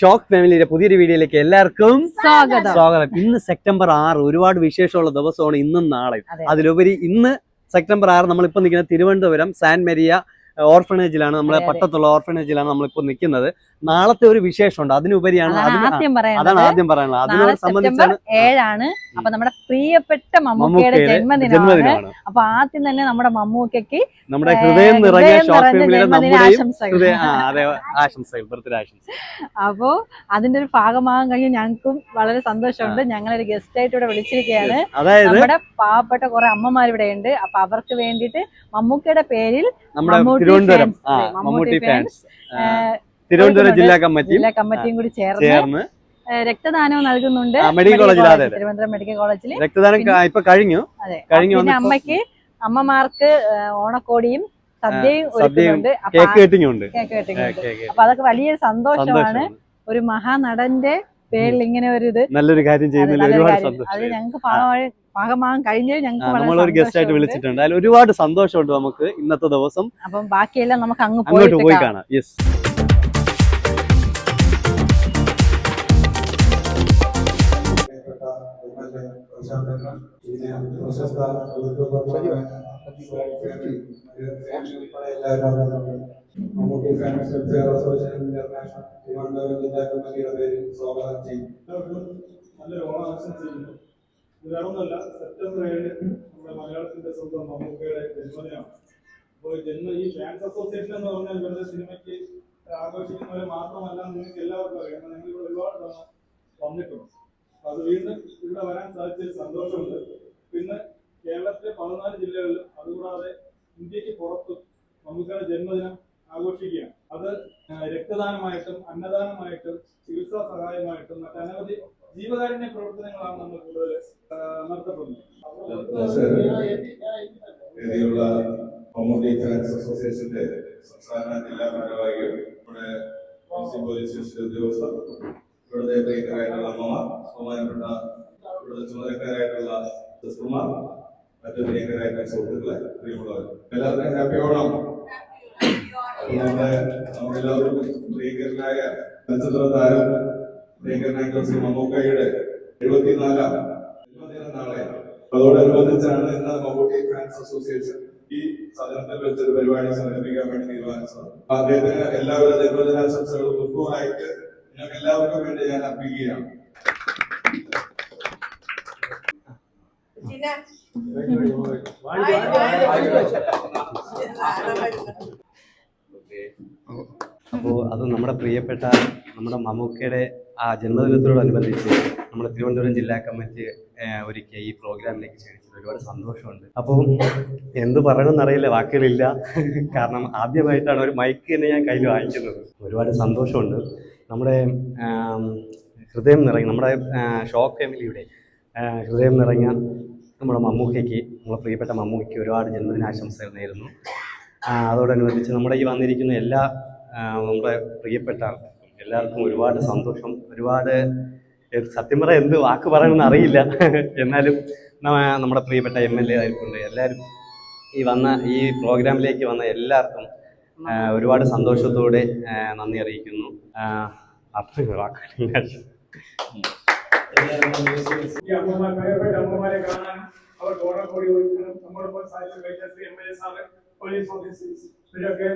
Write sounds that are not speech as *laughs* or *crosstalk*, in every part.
Shock ഫാമിലിയുടെ പുതിയൊരു വീഡിയോയിലേക്ക് എല്ലാവർക്കും സ്വാഗതം. സ്വാഗതം. ഇന്ന് സെപ്റ്റംബർ ആറ് ഒരുപാട് വിശേഷമുള്ള ദിവസമാണ് ഇന്നും നാളെയും. അതെ. അതിലുപരി ഇന്ന് സെപ്റ്റംബർ ആറ് നമ്മളിപ്പോൾ നിൽക്കുന്ന തിരുവനന്തപുരം സാൻ മെരിയ ഓർഫനേജിലാണ് നമ്മളെ. പട്ടത്തുള്ള ഓർഫനേജിലാണ് നമ്മളിപ്പോ നിൽക്കുന്നത്. നാളത്തെ ഒരു വിശേഷമുണ്ട്. അതിനുപരിയാണ് അതാണ് ആദ്യം പറയാനുള്ളത്. അതിനോട് സംബന്ധിച്ചാണ് ഏഴാണ്. അപ്പൊ നമ്മുടെ പ്രിയപ്പെട്ട മമ്മൂക്കയുടെ ജന്മദിനമാണ്. അപ്പൊ ആദ്യം തന്നെ നമ്മുടെ മമ്മൂക്കയ്ക്ക് നമ്മുടെ ഹൃദയം നിറഞ്ഞ അപ്പോ അതിന്റെ ഒരു ഭാഗമാകാൻ കഴിഞ്ഞ് ഞങ്ങൾക്കും വളരെ സന്തോഷമുണ്ട്. ഞങ്ങളൊരു ഗസ്റ്റ് ആയിട്ട് ഇവിടെ വിളിച്ചിരിക്കുകയാണ്. നമ്മുടെ പാവപ്പെട്ട കുറെ അമ്മമാർ ഇവിടെ ഉണ്ട്. അപ്പൊ അവർക്ക് വേണ്ടിയിട്ട് മമ്മൂക്കയുടെ പേരിൽ മമ്മൂട്ടി ഫാൻസ് തിരുവനന്തപുരം. ജില്ലാ കമ്മിറ്റിയും ജില്ലാ കമ്മിറ്റിയും കൂടി ചേർന്ന് രക്തദാനവും നൽകുന്നുണ്ട് മെഡിക്കൽ കോളേജിൽ. തിരുവനന്തപുരം മെഡിക്കൽ കോളേജിൽ രക്തദാനം ഇപ്പൊ കഴിഞ്ഞു. കഴിഞ്ഞു പിന്നെ അമ്മയ്ക്ക് അമ്മമാർക്ക് ഓണക്കോടിയും സദ്യയും ഒരുക്കുന്നുണ്ട്. അപ്പൊ കേക്ക് കട്ടിങ്ങുണ്ട്. അപ്പൊ അതൊക്കെ വലിയൊരു സന്തോഷമാണ്. ഒരു മഹാനടന്റെ പേരിൽ ഇങ്ങനെ ഒരു ഇത്. നല്ലൊരു കാര്യം ചെയ്യുന്നില്ല ഒരുപാട് സന്തോഷം. അത് ഞങ്ങൾക്ക് ഭാഗമാകാൻ കഴിഞ്ഞത് ഞങ്ങൾക്ക് നമ്മളൊരു ഗസ്റ്റ് ആയിട്ട് വിളിച്ചിട്ടുണ്ട്. അതിൽ ഒരുപാട് സന്തോഷമുണ്ട് നമുക്ക് ഇന്നത്തെ ദിവസം. അപ്പം ബാക്കിയെല്ലാം നമുക്ക് അങ്ങ് അങ്ങോട്ട് പോയിട്ട് പോയി. കാണാം. യെസ് എംഎൽഎ പ്രശാന്തൻ ഇതിനെ പ്രശസ്ത Mammootty fans welfare association international Thiruvananthapuram ജില്ലാ കമ്മിറ്റിയുടെ പേരിൽ സ്വാഗതം ചെയ്യും നല്ലൊരു ഓണം ആശംസിക്കുന്നു ഇത് വേറൊന്നുമല്ല സെപ്റ്റംബർ ഏഴ് നമ്മുടെ മലയാളത്തിന്റെ സ്വന്തം മമ്മൂക്കയുടെ ജന്മദിനമാണ് അപ്പോൾ ജന്മ ഈ ഫാൻസ് അസോസിയേഷൻ എന്ന് പറഞ്ഞാൽ വെറുതെ സിനിമയ്ക്ക് ആഘോഷിക്കുന്നവരെ മാത്രമല്ല നിങ്ങൾക്ക് എല്ലാവർക്കും അറിയാം നിങ്ങൾ ഒരുപാട് തവണ വന്നിട്ടുണ്ട് അത് വീണ്ടും ഇവിടെ വരാൻ സാധിച്ചൊരു സന്തോഷമുണ്ട്. പിന്നെ കേരളത്തിലെ പതിനാല് ജില്ലകളിലും അതുകൂടാതെ ഇന്ത്യയ്ക്ക് പുറത്തും മമ്മൂക്കയുടെ ജന്മദിനം ആഘോഷിക്കുകയാണ്. അത് രക്തദാനമായിട്ടും അന്നദാനമായിട്ടും ചികിത്സാ സഹായമായിട്ടും മറ്റനവധി ജീവകാരുണ്യ പ്രവർത്തനങ്ങളാണ് നമ്മൾ കൂടുതൽ നടത്തപ്പെടുന്നത്. മമ്മൂട്ടി അസോസിയേഷന്റെ സംസ്ഥാന ജില്ലാ ഭാരവാഹികൾ നമ്മുടെ ഉദ്യോഗസ്ഥർ ഇവിടുത്തെ ട്രെയിനറായിട്ടുള്ള അമ്മമാർ ബഹുമാനപ്പെട്ട ഇവിടുത്തെ ചുമതലക്കാരായിട്ടുള്ള സിസ്റ്റർമാർ മറ്റു ട്രെയിനറായിട്ടുള്ള സുഹൃത്തുക്കളെ പ്രിയമുള്ളവർ. എല്ലാവർക്കും ഹാപ്പി ഓണം. നമ്മുടെ പ്രിയങ്കരനായ ചലച്ചിത്ര താരം പ്രിയങ്കരനായിട്ടുള്ള ശ്രീ മമ്മൂക്കയുടെ എഴുപത്തിനാലാം ജന്മദിന നാളെ. അതോടനുബന്ധിച്ചാണ് ഇന്ന് മമ്മൂട്ടി ഫാൻസ് അസോസിയേഷൻ ഈ സദനത്തിൽ വെച്ചൊരു പരിപാടി സംഘടിപ്പിക്കാൻ വേണ്ടി തീരുമാനിച്ചത്. അദ്ദേഹത്തിന് എല്ലാവിധ ജന്മദിനാശംസകളും മുൻകൂറായിട്ട് നിങ്ങൾക്ക് എല്ലാവർക്കും വേണ്ടി ഞാൻ അർപ്പിക്കുകയാണ്. അപ്പോൾ അത് നമ്മുടെ പ്രിയപ്പെട്ട നമ്മുടെ മമ്മൂക്കയുടെ ആ ജന്മദിനത്തോടനുബന്ധിച്ച് നമ്മുടെ തിരുവനന്തപുരം ജില്ലാ കമ്മിറ്റി ഒരുക്കിയ ഈ പ്രോഗ്രാമിലേക്ക് ക്ഷണിച്ചത് ഒരുപാട് സന്തോഷമുണ്ട്. അപ്പോൾ എന്ത് പറയണമെന്നറിയില്ല വാക്കുകളില്ല. കാരണം ആദ്യമായിട്ടാണ് ഒരു മൈക്ക് തന്നെ ഞാൻ കയ്യിൽ വാങ്ങിക്കുന്നത്. ഒരുപാട് സന്തോഷമുണ്ട്. നമ്മുടെ ഹൃദയം നിറഞ്ഞ നമ്മുടെ ഷോക്ക് ഫാമിലിയുടെ ഹൃദയം നിറഞ്ഞ നമ്മുടെ മമ്മൂക്കയ്ക്ക് നമ്മുടെ പ്രിയപ്പെട്ട മമ്മൂക്കയ്ക്ക് ഒരുപാട് ജന്മദിനാശംസകൾ നേരുന്നു. അതോടനുബന്ധിച്ച് നമ്മുടെ ഈ വന്നിരിക്കുന്ന എല്ലാ നമ്മുടെ പ്രിയപ്പെട്ട എല്ലാവർക്കും ഒരുപാട് സന്തോഷം ഒരുപാട് സത്യം പറയാൻ എന്ത് വാക്ക് പറയണമെന്ന് അറിയില്ല. എന്നാലും നമ്മ- നമ്മുടെ പ്രിയപ്പെട്ട എം എൽ എ ആയിട്ടുണ്ട് എല്ലാവരും ഈ വന്ന ഈ പ്രോഗ്രാമിലേക്ക് വന്ന എല്ലാവർക്കും ഒരുപാട് സന്തോഷത്തോടെ നന്ദി അറിയിക്കുന്നു. ആ, അത്രയും വാക്കുകളില്ല ഈ അമ്മമാർ പ്രിയപ്പെട്ട അമ്മമാരെ കാണാനും അവർക്ക് ഓണക്കോടി കൊടുക്കാനും നമ്മളൊപ്പം സാധിച്ചു കഴിഞ്ഞ Shri M L A sir police officers ഇവരൊക്കെ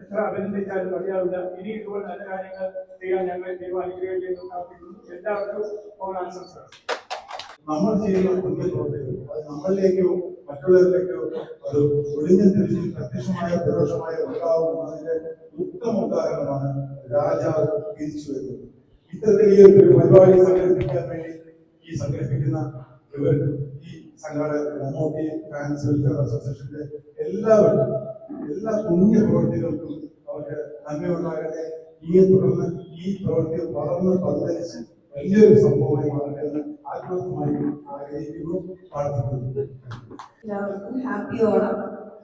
എത്ര അഭിനന്ദിച്ചാലും മതിയാവില്ല ഇനി ഇതുപോലെ നല്ല കാര്യങ്ങൾ ചെയ്യാൻ ഞങ്ങൾ തീരുമാനിക്കുകയും ചെയ്തു പ്രാർത്ഥിക്കുന്നു എല്ലാവർക്കും ഓണാശംസകൾ നമ്മൾ ചെയ്യുന്ന പുണ്യ പ്രവർത്തികൾ അത് നമ്മളിലേക്കോ മറ്റുള്ളവരിലേക്കോ അത് ഒളിഞ്ഞ തിരിച്ച് പ്രത്യക്ഷമായ പരോക്ഷമായ ഉണ്ടാവുന്നതിന്റെ ഉത്തമ ഉദാഹരണമാണ് രാജാവ് തിരിച്ചു വരുന്നത്. ഇത്തരത്തിൽ ഈ പരിപാടി സംഘടിപ്പിക്കാൻ വേണ്ടി ഈ സംഘടിപ്പിക്കുന്ന ഇവർ ഈ സംഘാടക മമ്മൂട്ടി ഫാൻസ് വെൽഫെയർ അസോസിയേഷന്റെ എല്ലാവരും എല്ലാ പുണ്യ പ്രവൃത്തികൾക്കും അവർക്ക് നന്മയുണ്ടാകട്ടെ. ഈ തുടർന്ന് ഈ പ്രവൃത്തി വളർന്ന് പന്തലിച്ച് വലിയൊരു സംഭവമായി മാറട്ടെ എന്ന് ആത്മാർത്ഥമായി ആഗ്രഹിക്കുന്നു പ്രാർത്ഥിക്കുന്നു. എല്ലാവർക്കും ഹാപ്പി ഓണം.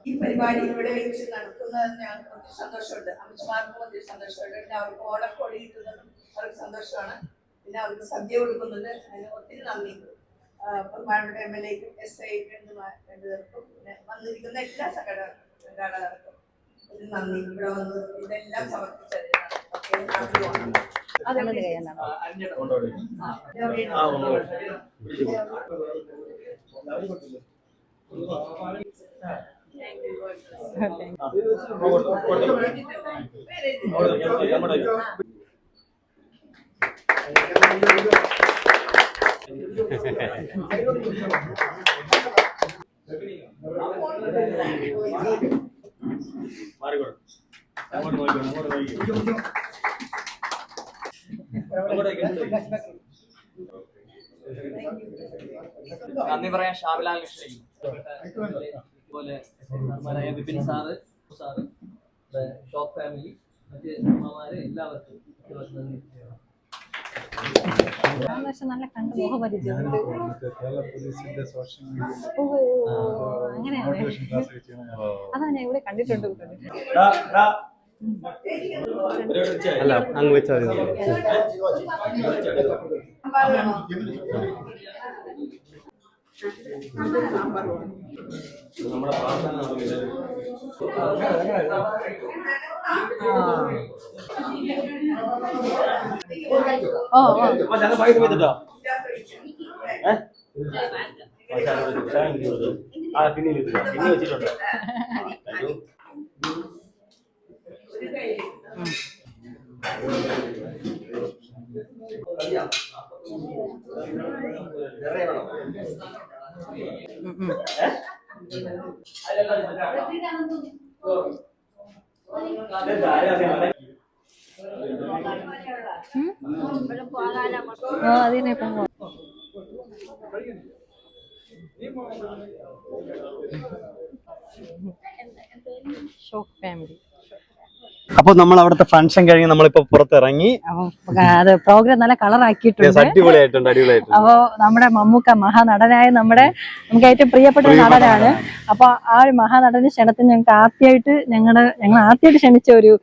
ഈ പരിപാടി ഇവിടെ വെച്ച് നടക്കുന്നത് ഞങ്ങൾക്ക് ഒത്തിരി സന്തോഷമുണ്ട്. അമിത്മാർക്കും ഒത്തിരി സന്തോഷമുണ്ട്. പിന്നെ അവർക്ക് ഓണക്കോടി കിട്ടുന്നതും അവർക്ക് സന്തോഷമാണ്. പിന്നെ അവർക്ക് സദ്യ കൊടുക്കുന്നത് അതിന് ഒത്തിരി നന്ദി. പെരുമാളുടെ എം എൽ എക്കും എസ് ഐക്കും രണ്ടുപേർക്കും പിന്നെ വന്നിരിക്കുന്ന എല്ലാ സംഘടന സംഘാടകർക്കും ഒത്തിരി നന്ദി. ഇവിടെ വന്ന് ഇതെല്ലാം സമർപ്പിച്ചതിനാണ് നന്ദി പറയാൻ ഷാബിലാൽ കൃഷ്ണയ്ക്ക് അതുപോലെ നമ്മുടെ Vipin sir sir shop family മറ്റ് അമ്മമാര് എല്ലാവർക്കും നന്ദി നല്ല കണ്ട് മുഖപരിചയമുണ്ട് അങ്ങനെയാണ് അതാ ഞാൻ ഇവിടെ കണ്ടിട്ടുണ്ട് കണ്ടിട്ടുണ്ട്. അല്ല അങ്ങ് വെച്ചാൽ മതി. നമ്മുടെ പ്രാർത്ഥന ഓ ഓ ഓ അതിനെ ഇപ്പം പോ. ഷോക്ക് ഫാമിലി അപ്പോൾ നമ്മൾ അവിടുത്തെ ഫംഗ്ഷൻ കഴിഞ്ഞ് നമ്മളിപ്പോ പുറത്തിറങ്ങി. അപ്പം അത് പ്രോഗ്രാം നല്ല കളർ ആക്കിയിട്ടുണ്ട്. അടിപൊളിയായിട്ടുണ്ട് അടിപൊളിയായിട്ടുണ്ട്. അപ്പോ നമ്മുടെ മമ്മൂക്ക മഹാനടനായ നമ്മുടെ നമുക്ക് ഏറ്റവും പ്രിയപ്പെട്ട നടനാണ്. അപ്പൊ ആ ഒരു മഹാനടന് ക്ഷണത്തിന് ഞങ്ങൾക്ക് ആദ്യമായിട്ട് ഞങ്ങളുടെ ഞങ്ങൾ ആദ്യമായിട്ട് ക്ഷണിച്ച ഒരു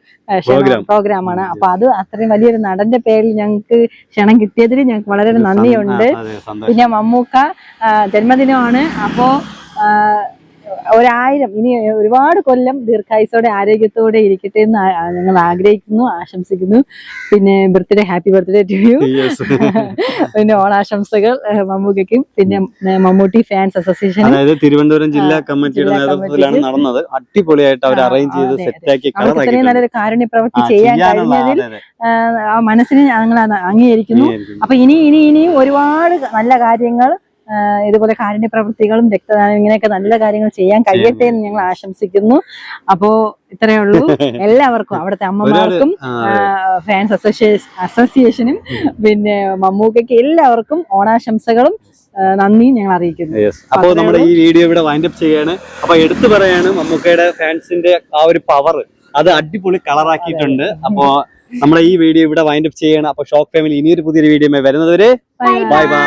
പ്രോഗ്രാം പ്രോഗ്രാമാണ്. അപ്പൊ അത് അത്രയും വലിയൊരു നടന്റെ പേരിൽ ഞങ്ങൾക്ക് ക്ഷണം കിട്ടിയതിൽ ഞങ്ങൾക്ക് വളരെ നന്ദിയുണ്ട്. പിന്നെ മമ്മൂക്ക ജന്മദിനമാണ്. അപ്പോ ഒരായിരം ഇനി ഒരുപാട് കൊല്ലം ദീർഘായുസോടെ ആരോഗ്യത്തോടെ ഇരിക്കട്ടെ എന്ന് ഞങ്ങൾ ആഗ്രഹിക്കുന്നു ആശംസിക്കുന്നു. പിന്നെ birthday happy birthday to you പിന്നെ ഓണാശംസകൾ മമ്മൂക്കും പിന്നെ മമ്മൂട്ടി ഫാൻസ് അസോസിയേഷൻ അതായത് തിരുവനന്തപുരം ജില്ലാ കമ്മിറ്റിയുടെ നേതൃത്വത്തിലാണ് നടന്നത്. അടിപൊളിയായിട്ട് അവർ അറേഞ്ച് ചെയ്ത് സെറ്റ് സെറ്റാക്കി ഇത്രയും നല്ലൊരു കാരുണ്യ പ്രവൃത്തി ചെയ്യാൻ കഴിഞ്ഞതിൽ മനസ്സിനെ ഞങ്ങൾ അംഗീകരിക്കുന്നു. അപ്പൊ ഇനി ഇനി ഇനിയും ഒരുപാട് നല്ല കാര്യങ്ങൾ ഇതുപോലെ കാരുണ്യ പ്രവൃത്തികളും രക്തദാനം ഇങ്ങനെയൊക്കെ നല്ല കാര്യങ്ങൾ ചെയ്യാൻ കഴിയട്ടെ എന്ന് ഞങ്ങൾ ആശംസിക്കുന്നു. അപ്പോ ഇത്രയേ ഉള്ളൂ. *laughs* എല്ലാവർക്കും അവിടുത്തെ അമ്മമാർക്കും ഫാൻസ് അസോസിയേഷൻ അസോസിയേഷനും പിന്നെ മമ്മൂക്കയ്ക്ക് എല്ലാവർക്കും ഓണാശംസകളും നന്ദി നന്ദിയും ഞങ്ങൾ അറിയിക്കുന്നു. അപ്പോൾ അപ്പോ നമ്മുടെ ഈ വീഡിയോ ഇവിടെ വൈൻഡപ്പ് ചെയ്യാണ്. അപ്പൊ എടുത്തു പറയാണ് മമ്മൂക്കയുടെ ഫാൻസിന്റെ ആ ഒരു പവർ അത് അടിപൊളി കളറാക്കിയിട്ടുണ്ട് അപ്പോ നമ്മളെ ഈ വീഡിയോ ഇവിടെ വൈൻഡപ്പ് ചെയ്യണം. അപ്പൊ ഷോക്ക് ഫാമിലി ഇനിയൊരു പുതിയൊരു വീഡിയോ വരുന്നവരെ ബൈ ബൈ